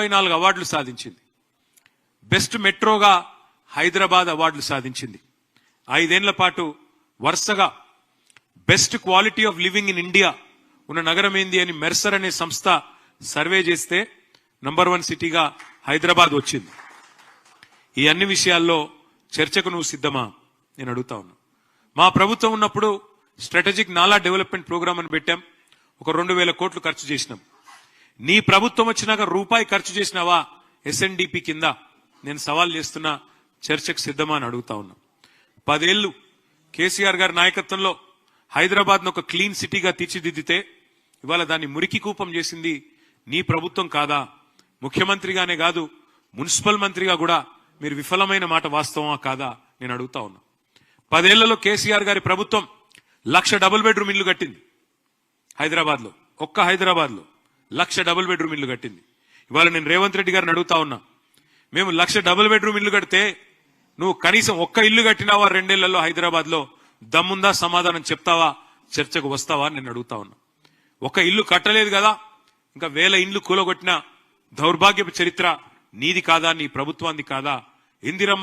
ముప్పై నాలుగు అవార్డులు సాధించింది. బెస్ట్ మెట్రోగా హైదరాబాద్ అవార్డులు సాధించింది. ఐదేళ్ళ పాటు వరుసగా best quality of living in India ఉన్న నగరం ఏంది అని మెర్సర్ అనే సంస్థ సర్వే చేస్తే నంబర్ వన్ సిటీగా హైదరాబాద్ వచ్చింది. ఈ అన్ని విషయాల్లో చర్చకు నువ్వు సిద్ధమా? నేను అడుగుతా ఉన్నా. మా ప్రభుత్వం ఉన్నప్పుడు స్ట్రాటజిక్ నాలా డెవలప్మెంట్ ప్రోగ్రామ్ అని పెట్టాం. ఒక రెండు వేల కోట్లు ఖర్చు చేసినాం. నీ ప్రభుత్వం వచ్చినాక రూపాయి ఖర్చు చేసినావా? ఎస్ఎన్డిపి కింద నేను సవాల్ చేస్తున్నా చర్చకు సిద్ధమా అని అడుగుతా ఉన్నా. పదేళ్ళు కేసీఆర్ గారి నాయకత్వంలో హైదరాబాద్ ఒక క్లీన్ సిటీగా తీర్చిదిద్దితే ఇవాళ దాన్ని మురికి కూపం చేసింది నీ ప్రభుత్వం కాదా? ముఖ్యమంత్రిగానే కాదు మున్సిపల్ మంత్రిగా కూడా మీరు విఫలమైన మాట వాస్తవమా కాదా? నేను అడుగుతా ఉన్నా. పదేళ్ళలో కేసీఆర్ గారి ప్రభుత్వం లక్ష డబుల్ బెడ్రూమ్ ఇల్లు కట్టింది హైదరాబాద్లో ఒక్క హైదరాబాద్లో లక్ష డబుల్ బెడ్రూమ్ ఇల్లు కట్టింది. ఇవాళ నేను రేవంత్ రెడ్డి గారిని అడుగుతా ఉన్నా. మేము లక్ష డబుల్ బెడ్రూమ్ ఇల్లు కడితే నువ్వు కనీసం ఒక్క ఇల్లు కట్టినావా రెండేళ్ళలో హైదరాబాద్లో దమ్ముందా సమాధానం చెప్తావా? చర్చకు వస్తావా నేను అడుగుతా ఉన్నా. ఒక ఇల్లు కట్టలేదు కదా ఇంకా వేల ఇండ్లు కూలగొట్టిన దౌర్భాగ్యపు చరిత్ర నీది కాదా నీ ప్రభుత్వాన్ని కాదా? ఇందిరమ్మ